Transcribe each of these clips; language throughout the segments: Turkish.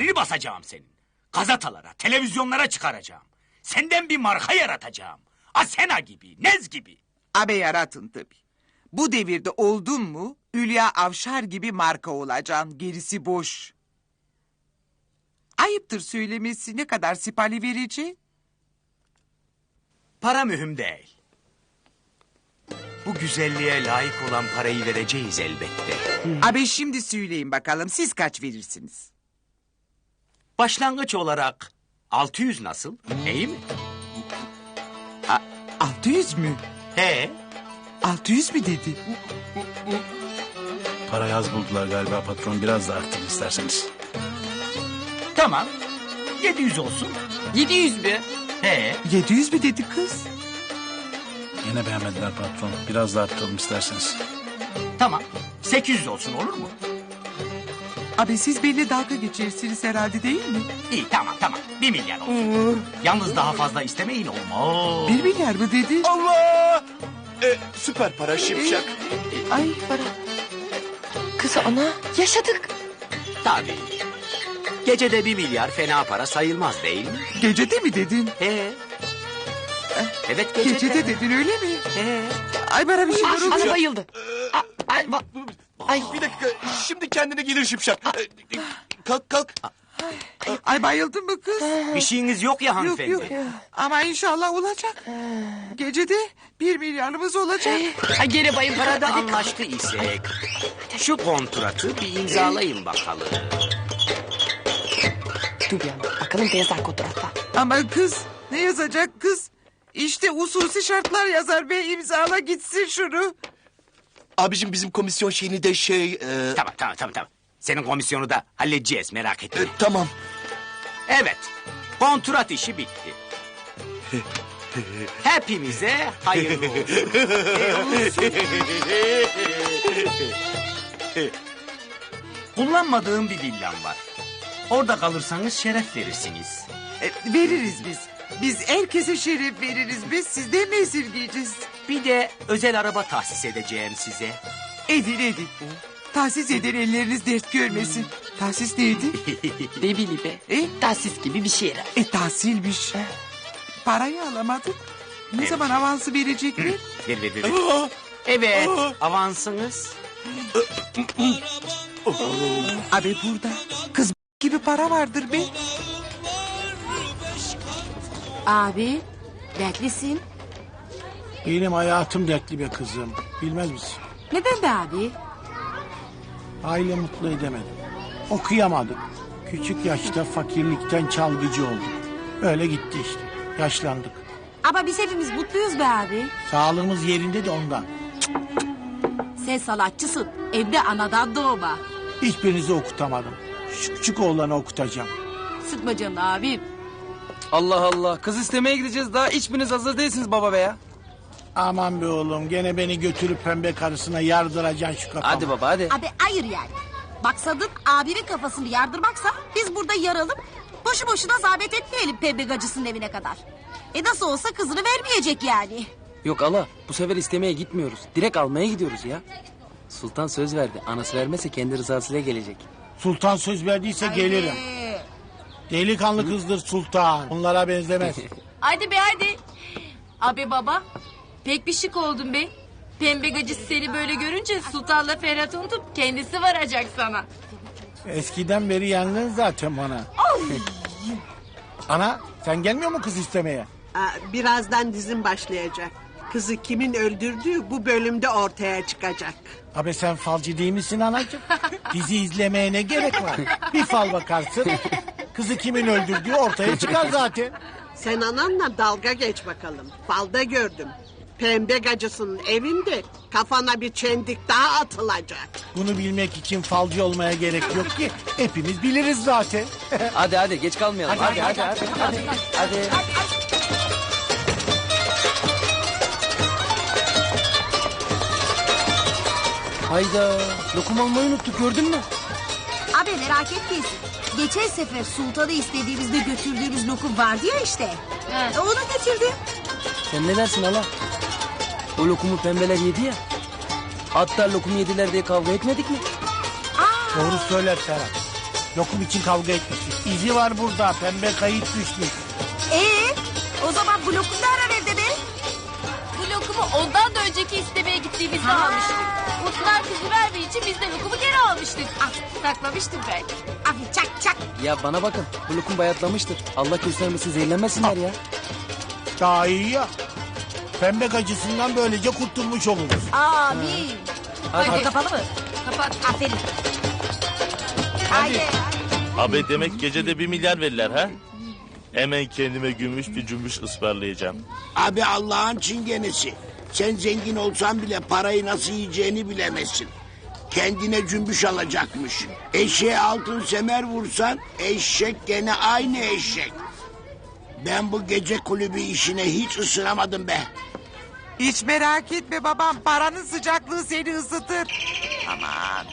Üstlerini basacağım senin. Gazetalara, televizyonlara çıkaracağım. Senden bir marka yaratacağım. Asena gibi, Nez gibi. Abe yaratın tabii. Bu devirde oldun mu Hülya Avşar gibi marka olacaksın. Gerisi boş. Ayıptır söylemesi ne kadar sipali verici? Para mühim değil. Bu güzelliğe layık olan parayı vereceğiz elbette. Abi şimdi söyleyin bakalım siz kaç verirsiniz? Başlangıç olarak 600 nasıl? İyi mi? 600 mü? He. 600 mü dedi? Para yaz buldular galiba patron. Biraz da arttırın isterseniz. Tamam. 700 olsun. 700 mü? He. 700 mü dedi kız? Yine beğenmediler patron. Biraz da arttıralım isterseniz. Tamam. 800 olsun olur mu? Abi siz benimle dalga geçersiniz herhalde değil mi? İyi tamam tamam. 1 milyar olsun. Yalnız daha fazla istemeyin olmaz. Bir milyar mı dedi? Allah! E, süper para şipşak. Ay Para. Kız ana yaşadık. Tabii. Gecede 1 milyar fena para sayılmaz değil mi? gecede mi dedin? He. Evet gecede. Gecede dedin öyle mi? He. Ay bana bir şeyler Ah, oluyor. ana bayıldı. Ah, ay, ba- Ay. Bir dakika şimdi kendine gelir şipşak. Kalk kalk. Ay bayıldın mı kız? Bir şeyiniz yok ya Yok hanımefendi. yok. Ama inşallah olacak. Gecede bir milyarımız olacak. Ay gene bayıldı. Parada Hadi. anlaştı isek şu kontratı bir imzalayın bakalım. Dur bir yana. Bakalım ne yazar kontratta. Ama kız ne yazacak kız? İşte hususi şartlar yazar be imzala gitsin şunu. Abicim bizim komisyon şeyini de şey... e, Tamam tamam tamam tamam. Senin komisyonu da halledeceğiz merak etme. e, tamam. Evet. Kontrat işi bitti. Hepimize hayırlı olsun. Kullanmadığım bir villam var. Orada kalırsanız şeref verirsiniz. E, veririz biz. Biz herkese şeref veririz biz. Sizden mi esirgeyeceğiz? Bir de özel araba tahsis edeceğim size. Edin edin. Tahsis eden elleriniz dert görmesin. Tahsis neydi? Ne bileyim be. E? Tahsis gibi bir şey herhalde. E tahsilmiş. Parayı alamadık. Ne zaman avansı verecekler? Ver ver ver. Evet avansınız. Abi burada kız gibi para vardır be. Abi, dertlisin. Benim hayatım dertli be kızım. Bilmez misin? Neden be abi? Aile mutlu edemedim. Okuyamadık. Küçük yaşta fakirlikten çalgıcı olduk. Öyle gitti işte. Yaşlandık. Ama biz hepimiz mutluyuz be abi. Sağlığımız yerinde de ondan. Sen sanatçısın. Evde anadan doğma. Hiçbirinizi okutamadım. Şu küçük oğlanı okutacağım. Sıkma canını abim. Allah Allah. Kız istemeye gideceğiz daha hiçbiriniz hazır değilsiniz baba be ya. Aman be oğlum gene beni götürüp pembe karısına yardıracaksın şu kafamı. Hadi baba hadi. Abi hayır yani. Maksadın abimin kafasını yardırmaksa biz burada yaralım. Boşu boşuna zahmet etmeyelim pembe gacısının evine kadar. E nasıl olsa kızını vermeyecek yani. Yok Allah bu sefer istemeye gitmiyoruz. Direkt almaya gidiyoruz ya. Sultan söz verdi. Anası vermezse kendi rızasıyla gelecek. Sultan söz verdiyse gelirim. Ee, Delikanlı kızdır sultan. Onlara benzemez. Hadi be hadi. Abi baba pek bir şık oldun be. Pembe gacısı seni böyle görünce Sultan'la Ferhat unutup kendisi varacak sana. Eskiden beri yandın zaten bana. Ana sen gelmiyor mu kız istemeye? Aa, Birazdan dizim başlayacak. Kızı kimin öldürdüğü bu bölümde ortaya çıkacak. Abi sen falcı değil misin anacığım? Dizi izlemeye ne gerek var? Bir fal bakarsın. Kızı kimin öldürdüğü ortaya çıkar zaten. Sen ananla dalga geç bakalım. Falda gördüm. Pembe gacısının evinde kafana bir çendik daha atılacak. Bunu bilmek için falcı olmaya gerek yok ki. Hepimiz biliriz zaten. Hadi hadi geç kalmayalım. Hadi hadi hadi. Hadi. hadi. Hayda. Lokum almayı unuttuk gördün mü? abi merak etmeyin. Geçen sefer sultanı istediğimizde götürdüğümüz lokum vardı ya işte. Onu getirdim. Sen ne dersin hala? O lokumu pembeler yedi ya. Hatta lokumu yediler diye kavga etmedik mi? Doğru söyler Serhat. Lokum için kavga etmiştik. İzi var burada. Pembe kayıt düşmüş. Ee, o zaman bu lokum ne ara verdi be? Bu lokumu ondan da önceki istemeye gittiğimizde Ha. almıştık. Utkular kızı verdiği için biz de lokumu geri almıştık. Ah, saklamıştım ben. Abi çak çak. Ya bana bakın bu lokum bayatlamıştır. Allah göstermesin zehirlenmesinler ya. Daha iyi ya. Pembe gacısından böylece kurtulmuş oluruz. Amin. Hadi. Hadi. Kapalı mı? Kapat. Aferin. Haydi. Abi demek gecede bir milyar verirler ha? Hemen kendime gümüş bir cümbüş ısmarlayacağım. Abi Allah'ın çingenesi. Sen zengin olsan bile parayı nasıl yiyeceğini bilemezsin. Kendine cümbüş alacakmış. Eşeğe altın semer vursan eşek gene aynı eşek. Ben bu gece kulübü işine hiç ısınamadım be. Hiç merak etme babam. Paranın sıcaklığı seni ısıtır. Aman.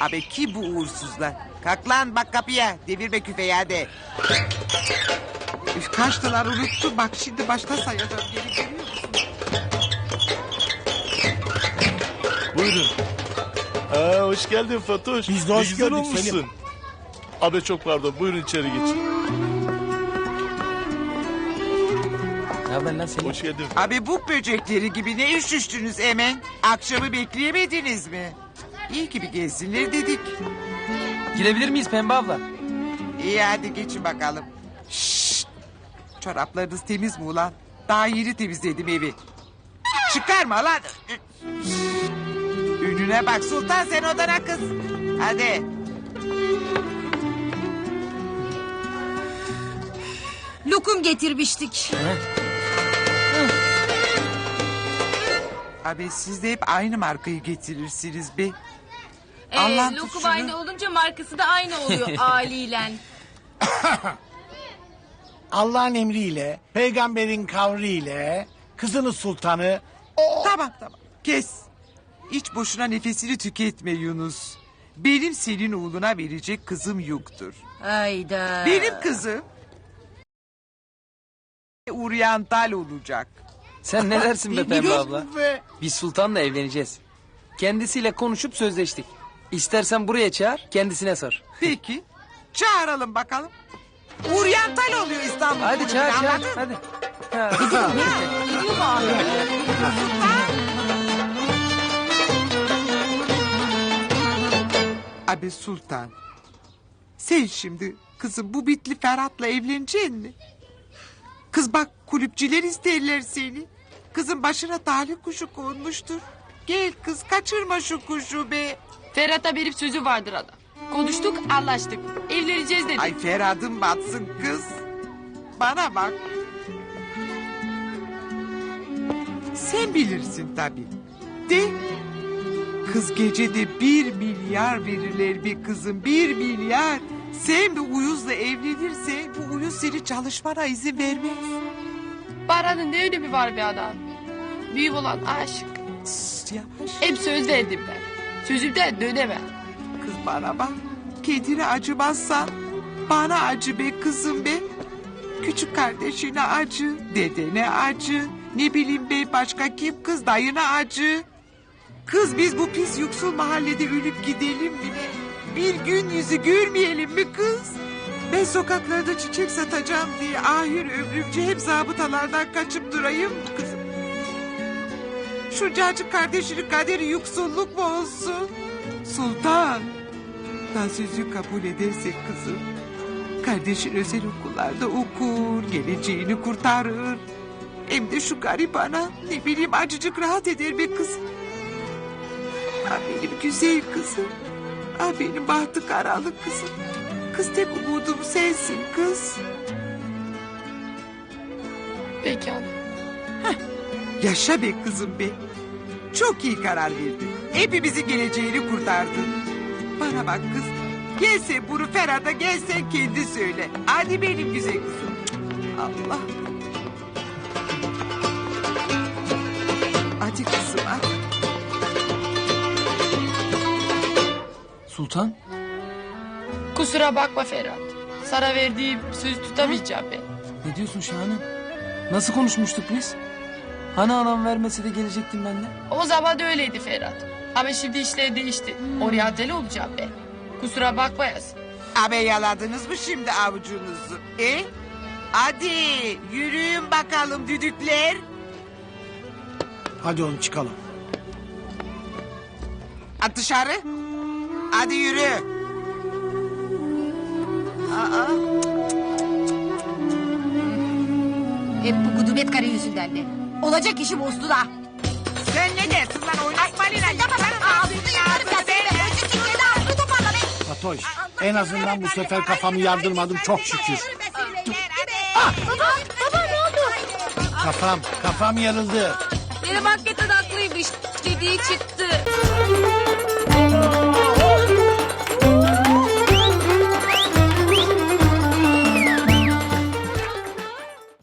Abi ki bu uğursuzlar? Kalk lan bak kapıya. Devirme küfeyi hadi. Üf, kaçtılar unuttum. Bak şimdi başta sayacağım. Geri görüyor musun? Buyurun. Aa, hoş geldin Fatoş. Biz de Ne hoş güzel gördük olmuşsun. Selim. Abi çok pardon buyurun içeri geçin. Haber lan senin? Hoş geldin. Abi bu böcekleri gibi ne üşüştünüz hemen? Akşamı bekleyemediniz mi? İyi gibi gelsinler dedik. Girebilir miyiz Pembe abla? İyi hadi geçin bakalım. Şşt! Çoraplarınız temiz mi ulan? Daha yeni temizledim evi. Çıkarma lan. Önüne bak Sultan sen odana kız. Hadi. Lokum getirmiştik. Abi siz de hep aynı markayı getirirsiniz be. Ee, Allah'ım tut lokum şunu. aynı olunca markası da aynı oluyor haliyle. Allah'ın emriyle, peygamberin kavriyle, kızını sultanı... Tamam tamam kes. Hiç boşuna nefesini tüketme Yunus. Benim senin oğluna verecek kızım yoktur. Hayda. Benim kızım... Oriental olacak. Sen ne dersin be Bir Pembe abla? Ve Biz Sultan'la evleneceğiz. Kendisiyle konuşup sözleştik. İstersen buraya çağır kendisine sor. Peki. Çağıralım bakalım. Oriental oluyor İstanbul. Hadi çağır çağır Anladın? hadi. Ha, Gidiyor abi? Abi Sultan. Sen şimdi kızım bu bitli Ferhat'la evleneceksin mi? Kız bak kulüpçüler isterler seni. Kızın başına talih kuşu konmuştur. Gel kız kaçırma şu kuşu be. Ferhat'a verip sözü vardır adam. Konuştuk anlaştık. Evleneceğiz dedi. Ay Ferhat'ın batsın kız. Bana bak. Sen bilirsin tabii. De. Kız gecede bir milyar verirler bir kızım bir milyar. Sen bir uyuzla evlenirsen bu uyuz seni çalışmana izin vermez. Paranın ne önemi var be adam? Büyük olan. Sus ya. Hep söz verdim ben. Sözümden dönemem. Kız bana bak. Kendine acımazsan bana acı be kızım be. Küçük kardeşine acı, dedene acı. Ne bileyim be başka kim kız dayına acı. Kız biz bu pis yoksul mahallede ölüp gidelim mi? Bir gün yüzü görmeyelim mi kız? Ben sokaklarda çiçek satacağım diye ahir ömrümce hep zabıtalardan kaçıp durayım kızım? Şu cacık kardeşinin kaderi yoksulluk mu olsun? Sultan. Dansözü kabul edersek kızım. Kardeşin özel okullarda okur, geleceğini kurtarır. Hem de şu garibana ne bileyim acıcık rahat eder be kızım. Ah benim güzel kızım. Ah benim bahtı karalık kızım. Kız tek umudum sensin kız. Peki ana. Yaşa be kızım be. Çok iyi karar verdin. Hepimizin geleceğini kurtardın. Bana bak kız. Gel sen bunu Ferhat'a gel sen kendi söyle. Hadi benim güzel kızım. Allah. Hadi kızım hadi. Sultan Kusura bakma Ferhat. Sana verdiğim söz tutamayacağım ben. ne diyorsun Şahanem? Nasıl konuşmuştuk biz? Hani anam vermese de gelecektim ben de. O zaman da öyleydi Ferhat. Ama şimdi işler değişti. Oryantal olacağım ben. Kusura bakmayasın. Abi yaladınız mı şimdi avucunuzu? E? Hadi yürüyün bakalım düdükler. Hadi oğlum çıkalım. At dışarı. Hadi yürü. Aa, Hep bu gudubet karı yüzünden de. Olacak işi bozdu da. sen ne dersin lan oynatma Lina. Ağzını yakarım ya seni be. Önce Türkiye'de ağzını toparla be. Fatoş en azından bu sefer kafamı yardırmadım çok şükür. Baba, baba ne oldu? Kafam, kafam yarıldı. Benim hakikaten haklıymış. Dediği çıktı.